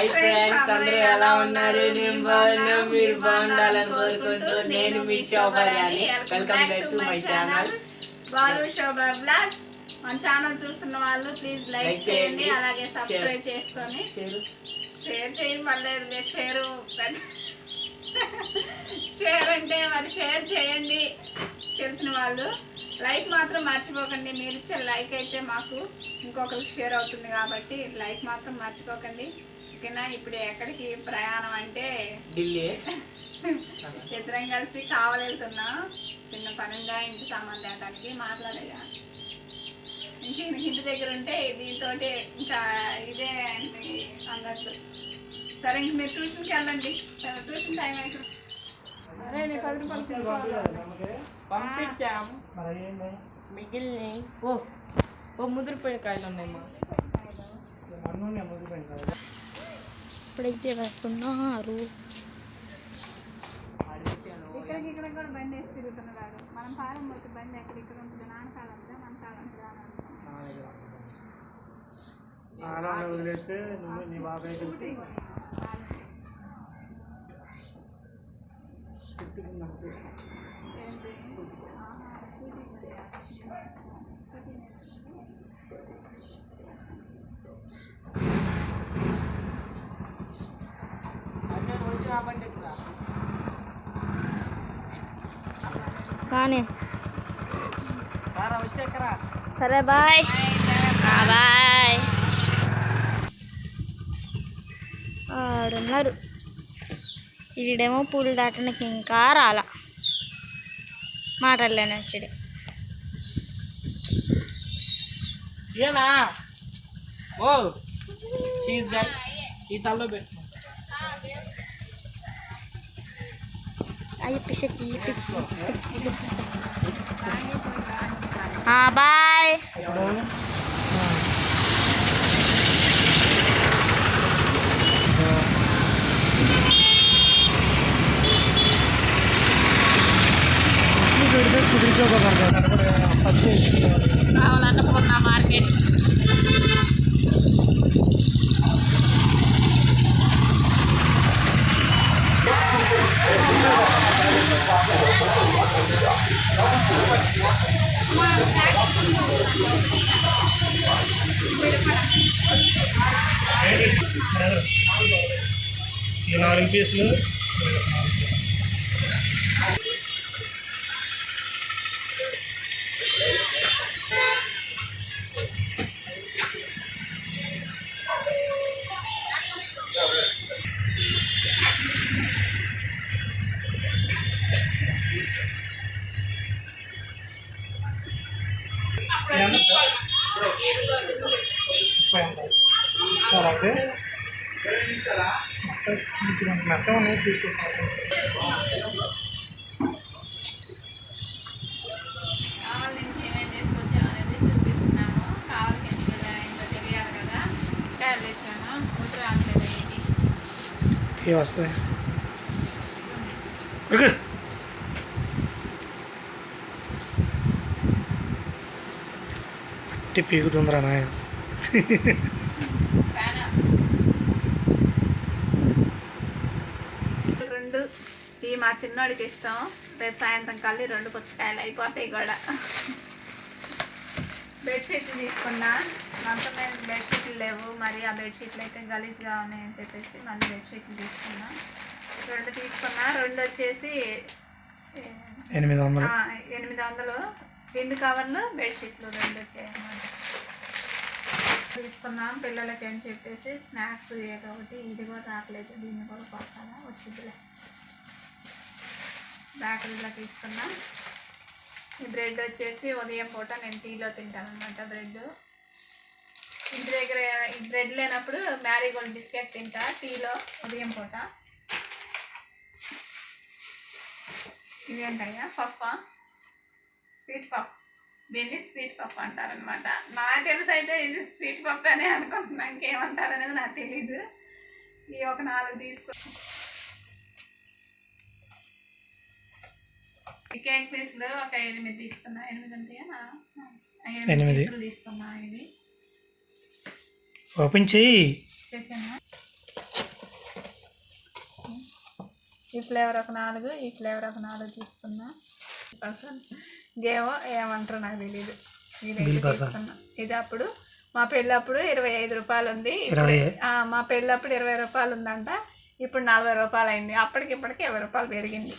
Hi friends అందరూ ఎలా ఉన్నారు? నేను బాగున్నా మీరు బాగుండాలని కోరుకుంటూ నేను మీ Shobharani welcome back to my channel Balu Shobha blogs మన ఛానల్ చూస్తున్న వాళ్ళు ప్లీజ్ లైక్ చేయండి. అలాగే సబ్స్క్రైబ్ చేసుకొని. షేర్ చేయండి మళ్ళీ షేర్ షేర్ అంటే మరి షేర్ చేయండి. తెలిసిన వాళ్ళు లైక్ మాత్రం మర్చిపోకండి. మీరు ఇచ్చే లైక్ అయితే మాకు ఇంకొకరికి షేర్ అవుతుంది కాబట్టి లైక్ మాత్రం మర్చిపోకండి. ఓకేనా ఇప్పుడు ఎక్కడికి ప్రయాణం అంటే ఢిల్లీ. ఇద్దరం కలిసి కావాలి వెళ్తున్నాం. చిన్న పనుందా ఇంటి సామాన్ తేడానికి మాట్లాడేగా. ఇంక ఇంటి దగ్గర ఉంటే దీంతో ఇంకా ఇదే అంటే అన్నట్టు సరే ఇంక మీరు ట్యూషన్కి వెళ్ళండి. సరే ట్యూషన్ టైం అరే నీ పది రూపాయలు మిగిలిన ఓ ఓ ముదిరిపోయిన కాయలు ఉన్నాయమ్మా ఇప్పుడైతే వెళ్తున్నారు ఇక్కడికి ఇక్కడ కూడా బండి వేసి తిరుగుతున్నాడు మనం పాలెం పోతే బండి ఎక్కడ ఇక్కడ ఉంటుంది నాన్న కాలం ఉంటే మన కాలం ఉంటుందా అని అనుకున్నాం. వదిలేస్తే నువ్వు నీ బాబాయ్ కలిసి స్కూటీ కానీ సరే బాయ్. బాయ్. ఆడున్నారు వీడేమో పూలు దాటడానికి ఇంకా రాలా. మాటల్లోనే వచ్చాడు ఏనా? ఓ ఈ తల్లో పెట్టు అయ్యి పిస బాయ్ రావాలన్నపూర్ణ మార్కెట్ ఈ నాలుగు పీసులు సరే అంటే మొత్తం ఉన్నాయి తీసుకుంటాను కావాలి కాయలు తెచ్చాను గుంట రావట్లేదు ఏంటి ఏ వస్తాయి ఉరుకు. పట్టి పీకుతుందిరా నాయన ఫ్యాన్ రెండు. ఈ మా చిన్నోడికి ఇష్టం. రేపు సాయంత్రం కల్లి రెండు పుచ్చకాయలు అయిపోతాయి కూడా బెడ్షీట్లు తీసుకున్నా. మంచం మీద బెడ్షీట్లు లేవు. మరి ఆ బెడ్షీట్లు అయితే గలీజ్గా ఉన్నాయని చెప్పేసి మళ్ళీ బెడ్షీట్లు తీసుకున్నా. రెండు తీసుకున్నా. రెండు వచ్చేసి ఎనిమిది వందలు. ఎనిమిది వందలు. రెండు కవర్లు బెడ్షీట్లు రెండు వచ్చాయి అన్నమాట తీసుకున్నాం పిల్లలకి అని చెప్పేసి స్నాక్స్ ఏదో ఒకటి ఇది కూడా రావట్లేదు దీన్ని కూడా కొడతాను వచ్చిందిలే. బేకరీలో తీసుకున్నా ఈ బ్రెడ్ వచ్చేసి ఉదయం పూట నేను టీలో తింటాను అనమాట బ్రెడ్ ఇంటి దగ్గర ఈ బ్రెడ్ లేనప్పుడు మ్యారీగోల్డ్ బిస్కెట్ తింటా టీలో ఉదయం పూట. ఇవి ఉంటాయా? పప్ప? స్వీట్ పఫ్ దీన్ని స్వీట్ పఫ్ అంటారనమాట నాకు తెలిసి అయితే ఇది స్వీట్ పఫ్ అనే అనుకుంటున్నా ఇంకేమంటారు అనేది నాకు తెలీదు. ఈ ఒక నాలుగు తీసుకో ఈ కేక్ పీసులు ఒక ఎనిమిది తీసుకున్నా. ఎనిమిది ఉంటాయా ఆ, ఎనిమిది. తీసుకున్నా ఇవి. ఓపెన్ చేసాను ఈ ఫ్లేవర్ ఒక నాలుగు ఈ ఫ్లేవర్ ఒక నాలుగు తీసుకున్నా. గేమో ఏమంటారు నాకు తెలియదు ఇది అప్పుడు మా పెళ్ళప్పుడు ఇరవై ఐదు రూపాయలు ఉంది మా పెళ్ళప్పుడు ఇరవై రూపాయలు ఉందంట ఇప్పుడు నలభై రూపాయలు అయింది అప్పటికి ఇప్పటికి ఇరవై రూపాయలు పెరిగింది.